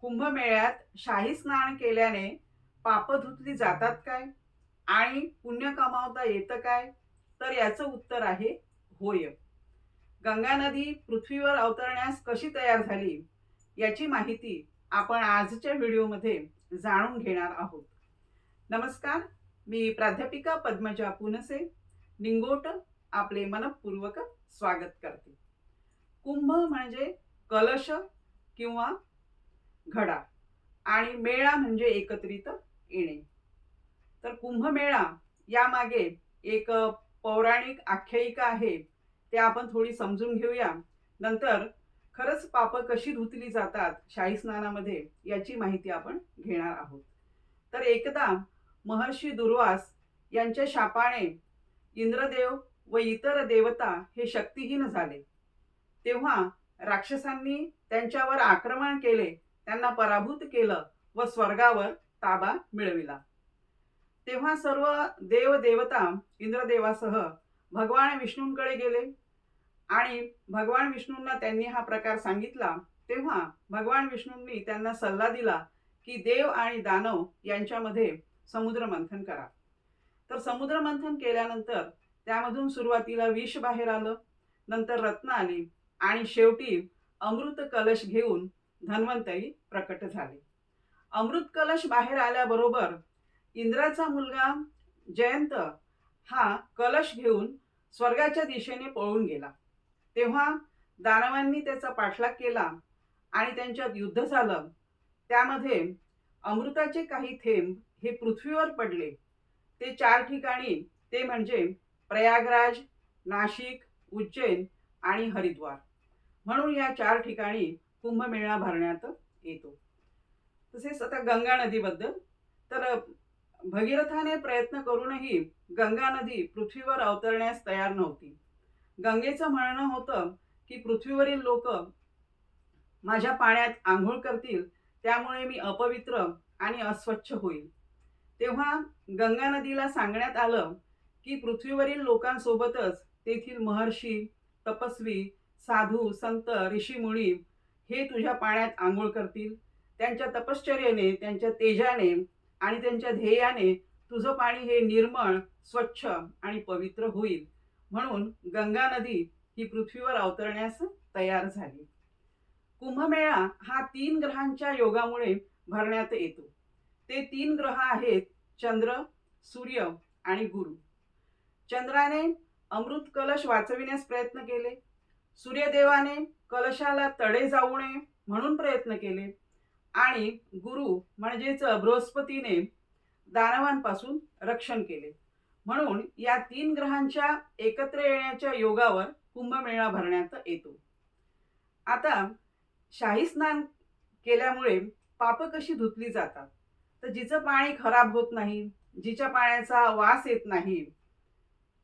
कुंभमेळ्यात शाही स्नान केल्याने पाप धुतली जातात काय? आणि पुण्य कमावता येतं काय? तर याचं उत्तर आहे होय. गंगा नदी पृथ्वीवर अवतरण्यास कशी तयार झाली? याची माहिती आपण आजच्या व्हिडिओमध्ये जाणून घेणार आहोत. नमस्कार मी प्राध्यापिका पद्मजा पुनसे निंगोट आपले मनपूर्वक स्वागत करते. कुंभ म्हणजे कलश किंवा घडा. आणि मेळा म्हणजे एकत्रित येणे. तर कुंभमेळा यामागे एक पौराणिक आख्यायिका आहे. ते आपण थोडी समजून घेऊया. नंतर खरंच पापं कशी धुतली जातात शाही स्नानामध्ये याची माहिती आपण घेणार आहोत. तर एकदा महर्षी दुर्वास यांच्या शापाने इंद्रदेव व इतर देवता हे शक्तिहीन झाले. तेव्हा राक्षसांनी त्यांच्यावर आक्रमण केले त्यांना पराभूत केलं व स्वर्गावर ताबा मिळविला. तेव्हा सर्व देव देवता इंद्रदेवासह भगवान विष्णूंकडे गेले. आणि भगवान विष्णूंना त्यांनी हा प्रकार सांगितला. तेव्हा भगवान विष्णूंनी त्यांना सल्ला दिला की देव आणि दानव यांच्यामध्ये समुद्र मंथन करा. तर समुद्र मंथन केल्यानंतर त्यामधून सुरुवातीला विष बाहेर आलं. नंतर रत्न आली आणि शेवटी अमृत कलश घेऊन धन्वंतरी प्रकट झाले. अमृत कलश बाहेर आल्याबरोबर इंद्राचा मुलगा जयंत हा कलश घेऊन स्वर्गाच्या दिशेने पळून गेला. तेव्हा दानवांनी त्याचा पाठलाग केला आणि त्यांच्यात युद्ध झालं. त्यामध्ये अमृताचे काही थेंब हे पृथ्वीवर पडले. ते चार ठिकाणी ते म्हणजे प्रयागराज नाशिक उज्जैन आणि हरिद्वार. म्हणून या चार ठिकाणी कुंभमेळा भरण्यात येतो. तसेच आता गंगा नदीबद्दल. तर भगीरथाने प्रयत्न करूनही गंगा नदी पृथ्वीवर अवतरण्यास तयार नव्हती. गंगेचं म्हणणं होतं की पृथ्वीवरील लोक माझ्या पाण्यात आंघोळ करतील त्यामुळे मी अपवित्र आणि अस्वच्छ होईल. तेव्हा गंगा नदीला सांगण्यात आलं की पृथ्वीवरील लोकांसोबतच तेथील महर्षी तपस्वी साधू संत ऋषीमुळी हे तुझ्या पाण्यात आंघोळ करतील. त्यांच्या तपश्चर्याने त्यांच्या तेजाने आणि त्यांच्या ध्येयाने तुझं पाणी हे निर्मळ स्वच्छ आणि पवित्र होईल. म्हणून गंगा नदी ही पृथ्वीवर अवतरण्यास तयार झाली. कुंभमेळा हा तीन ग्रहांच्या योगामुळे भरण्यात येतो. ते तीन ग्रह आहेत चंद्र सूर्य आणि गुरु. चंद्राने अमृत कलश वाचविण्यास प्रयत्न केले. सूर्यदेवाने कलशाला तडे जाऊ नये म्हणून प्रयत्न केले. आणि गुरु म्हणजेच बृहस्पतीने दानवांपासून रक्षण केले. म्हणून या तीन ग्रहांच्या एकत्र येण्याच्या योगावर कुंभमेळा भरण्यात येतो. आता शाही स्नान केल्यामुळे पाप कशी धुतली जातात? तर जिचं पाणी खराब होत नाही जिच्या पाण्याचा वास येत नाही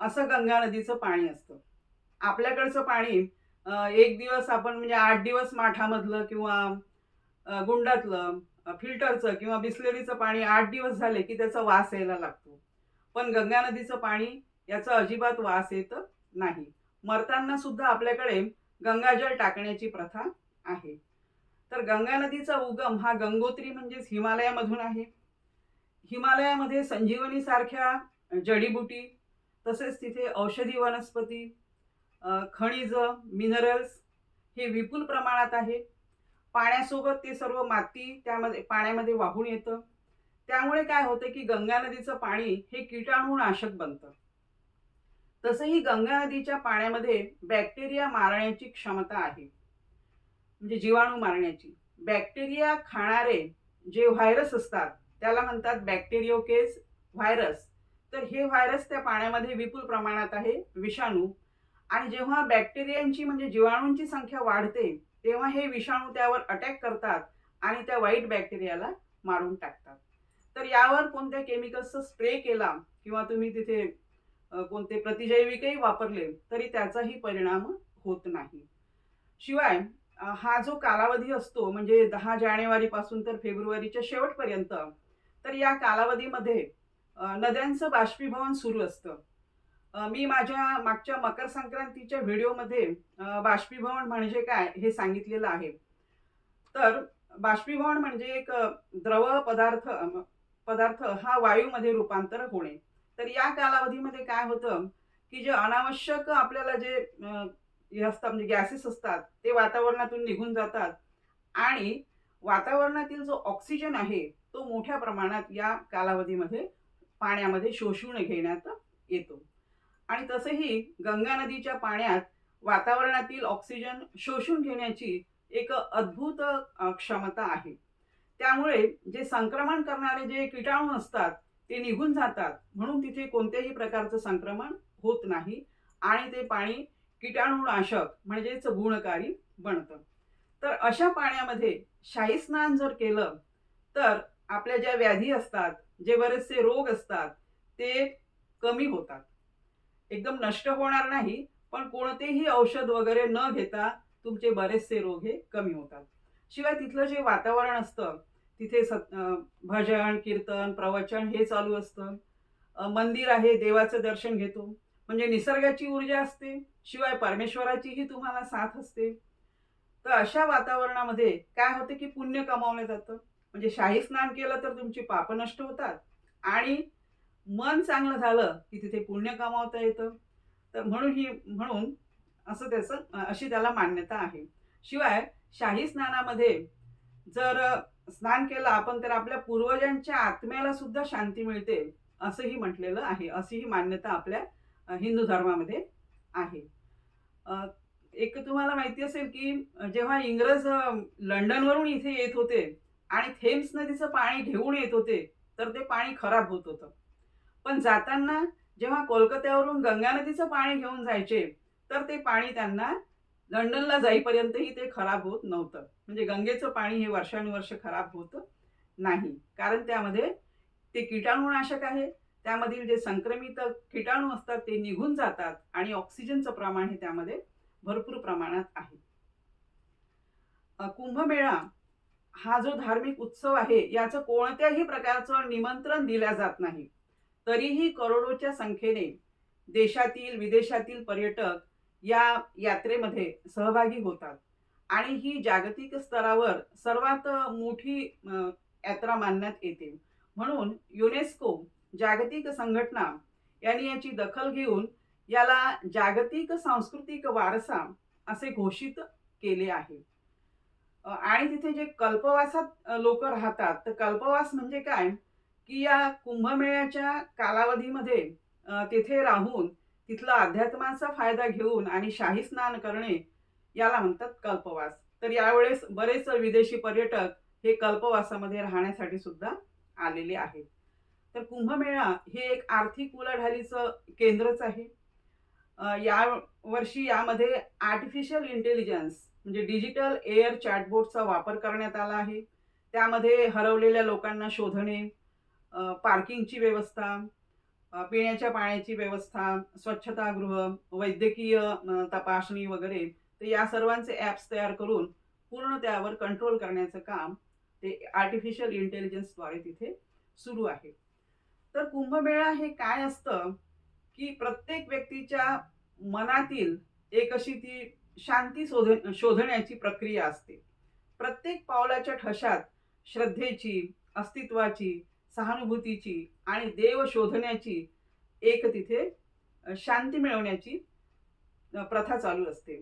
असं गंगा नदीचं पाणी असतं. आपल्याकडचं पाणी एक दिवस आपण म्हणजे आठ दिवस माठामधलं किंवा गुंडातलं फिल्टरचं किंवा बिस्लरीचं पाणी आठ दिवस झाले की त्याचा वास यायला लागतो. पण गंगा नदीचं पाणी याचा अजिबात वास येत नाही. मरताना सुद्धा आपल्याकडे गंगाजल टाकण्याची प्रथा आहे. तर गंगा नदीचा उगम हा गंगोत्री म्हणजेच हिमालयामधून आहे. हिमालयामध्ये संजीवनीसारख्या जडीबुटी तसेच तिथे औषधी वनस्पती खनिज मिनरल्स हे विपुल प्रमाणात आहे. पाण्यासोबत ते सर्व माती त्यामध्ये पाण्यामध्ये वाहून येतं. त्यामुळे काय होतं की गंगा नदीचं पाणी हे कीटाणूनाशक बनतं. तसंही गंगा नदीच्या पाण्यामध्ये बॅक्टेरिया मारण्याची क्षमता आहे. म्हणजे जीवाणू मारण्याची. बॅक्टेरिया खाणारे जे व्हायरस असतात त्याला म्हणतात बॅक्टेरियोकेज व्हायरस तर हे व्हायरस त्या पाण्यामध्ये विपुल प्रमाणात आहे विषाणू. आणि जेव्हा बॅक्टेरियांची म्हणजे जीवाणूंची संख्या वाढते तेव्हा हे विषाणू त्यावर अटॅक करतात आणि त्या वाईट बॅक्टेरियाला मारून टाकतात. तर यावर कोणत्या केमिकल्सचा स्प्रे केला किंवा तुम्ही तिथे कोणते प्रतिजैविकही वापरले तरी त्याचाही परिणाम होत नाही. शिवाय हा जो कालावधी असतो म्हणजे दहा जानेवारीपासून तर फेब्रुवारीच्या शेवटपर्यंत तर या कालावधीमध्ये नद्यांचं बाष्पीभवन सुरू असतं. मी माझ्या मागच्या मकर संक्रांतीच्या व्हिडिओमध्ये बाष्पीभवन म्हणजे काय हे सांगितलेलं आहे. तर बाष्पीभवन म्हणजे एक द्रव पदार्थ पदार्थ हा वायूमध्ये रूपांतर होणे. तर या कालावधीमध्ये काय होतं की जे अनावश्यक आपल्याला जे हे असतात म्हणजे गॅसेस असतात ते वातावरणातून निघून जातात. आणि वातावरणातील जो ऑक्सिजन आहे तो मोठ्या प्रमाणात या कालावधीमध्ये पाण्यामध्ये शोषून घेण्यात येतो. आणि तसंही गंगा नदीच्या पाण्यात वातावरणातील ऑक्सिजन शोषून घेण्याची एक अद्भुत क्षमता आहे. त्यामुळे जे संक्रमण करणारे जे किटाणू असतात ते निघून जातात. म्हणून तिथे कोणत्याही प्रकारचं संक्रमण होत नाही आणि ते पाणी किटाणूनाशक म्हणजेच गुणकारी बनतं. तर अशा पाण्यामध्ये शाही स्नान जर केलं तर आपल्या ज्या व्याधी असतात जे बरेचसे रोग असतात ते कमी होतात. एकदम नष्ट होणार नाही पण कोणतेही औषध वगैरे न घेता तुमचे बरेचसे रोग हे कमी होतात. शिवाय तिथलं जे वातावरण असतं तिथे सत भजन कीर्तन प्रवचन हे चालू असतं. मंदिर आहे देवाचं दर्शन घेतो. म्हणजे निसर्गाची ऊर्जा असते शिवाय परमेश्वराचीही तुम्हाला साथ असते. तर अशा वातावरणामध्ये काय होतं की पुण्य कमावलं जातं. म्हणजे शाही स्नान केलं तर तुमची पाप नष्ट होतात आणि मन चांगलं झालं की तिथे पुण्य कमावता येतं. तर म्हणून ही म्हणून असं त्याचं अशी त्याला मान्यता आहे. शिवाय शाही स्नानामध्ये जर स्नान केलं आपण तर आपल्या पूर्वजांच्या आत्म्याला सुद्धा शांती मिळते असंही म्हटलेलं आहे. अशी ही मान्यता आपल्या हिंदू धर्मामध्ये आहे. एक तुम्हाला माहिती असेल की जेव्हा इंग्रज लंडनवरून इथे येत होते आणि थेम्स नदीचं पाणी घेऊन येत होते तर ते पाणी खराब होत होतं. पण जाताना जेव्हा कोलकात्यावरून गंगा नदीचं पाणी घेऊन जायचे तर ते पाणी त्यांना लंडनला जाईपर्यंतही ते खराब होत नव्हतं. म्हणजे गंगेचं पाणी हे वर्षानुवर्ष खराब होत नाही. कारण त्यामध्ये ते कीटाणूनाशक आहे त्यामधील जे संक्रमित किटाणू असतात ते निघून जातात आणि ऑक्सिजनचं प्रमाण हे त्यामध्ये भरपूर प्रमाणात आहे. कुंभमेळा हा जो धार्मिक उत्सव आहे याचं कोणत्याही प्रकारचं निमंत्रण दिल्या जात नाही. तरीही करोडोच्या संख्येने देशातील विदेशातील पर्यटक या यात्रेमध्ये सहभागी होतात. आणि ही जागतिक स्तरावर सर्वात मोठी यात्रा मानण्यात येते. म्हणून युनेस्को जागतिक संघटना यांनी याची दखल घेऊन याला जागतिक सांस्कृतिक वारसा असे घोषित केले आहे. आणि तिथे जे कल्पवासात लोक राहतात तर कल्पवास म्हणजे काय? की या कुंभमेळ्याच्या कालावधीमध्ये तिथे राहून तिथला अध्यात्माचा फायदा घेऊन आणि शाही स्नान करणे याला म्हणतात कल्पवास. तर यावेळेस बरेच विदेशी पर्यटक हे कल्पवासामध्ये राहण्यासाठी सुद्धा आलेले आहेत. तर कुंभमेळा हे एक आर्थिक उलाढालीचं केंद्रच आहे. या वर्षी यामध्ये आर्टिफिशियल इंटेलिजन्स म्हणजे डिजिटल एअर चॅटबोर्डचा वापर करण्यात आला आहे. त्यामध्ये हरवलेल्या लोकांना शोधणे पार्किंगची व्यवस्था पिण्याच्या पाण्याची व्यवस्था स्वच्छतागृह वैद्यकीय तपासणी वगैरे तर या सर्वांचे ॲप्स तयार करून पूर्ण त्यावर कंट्रोल करण्याचं काम ते आर्टिफिशियल इंटेलिजन्सद्वारे तिथे सुरू आहे. तर कुंभमेळा हे काय असतं की प्रत्येक व्यक्तीच्या मनातील एक अशी ती शांती शोध शोधण्याची प्रक्रिया असते. प्रत्येक पावलाच्या ठशात श्रद्धेची अस्तित्वाची सहानुभूतीची आणि देव शोधण्याची एक तिथे शांती मिळवण्याची प्रथा चालू असते.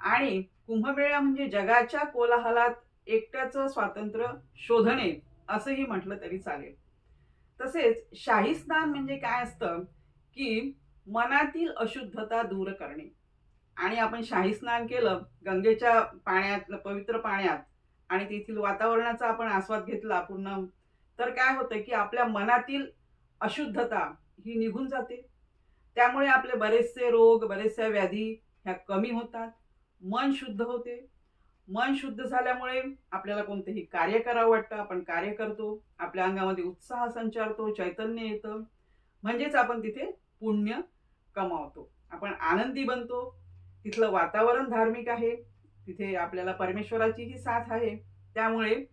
आणि कुंभमेळा म्हणजे जगाच्या कोलाहलात एकट्याचं स्वातंत्र्य शोधणे असंही म्हटलं तरी चालेल. तसेच शाही स्नान म्हणजे काय असतं की मनातील अशुद्धता दूर करणे. आणि आपण शाही स्नान केलं गंगेच्या पाण्यात पवित्र पाण्यात आणि तेथील वातावरणाचा आपण आस्वाद घेतला पूर्ण तर काय होतं की आपल्या मनातील अशुद्धता ही निघून जाते. त्यामुळे आपले बरेचसे रोग बरेचशा व्याधी ह्या कमी होतात. मन शुद्ध होते. मन शुद्ध झाल्यामुळे आपल्याला कोणतेही कार्य करावं वाटतं. आपण कार्य करतो. आपल्या अंगामध्ये उत्साह संचारतो. चैतन्य येतं. म्हणजेच आपण तिथे पुण्य कमावतो. आपण आनंदी बनतो. तिथलं वातावरण धार्मिक आहे. तिथे आपल्याला परमेश्वराचीही साथ आहे. त्यामुळे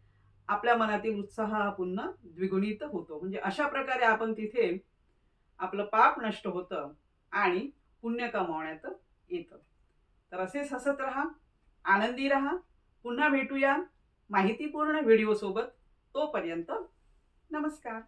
आपल्या मनातील उत्साह हा पुन्हा द्विगुणित होतो. म्हणजे अशा प्रकारे आपण तिथे आपलं पाप नष्ट होतं आणि पुण्य कमावण्यात येतं. तर असेच हसत राहा आनंदी राहा. पुन्हा भेटूया माहितीपूर्ण व्हिडिओसोबत तोपर्यंत नमस्कार.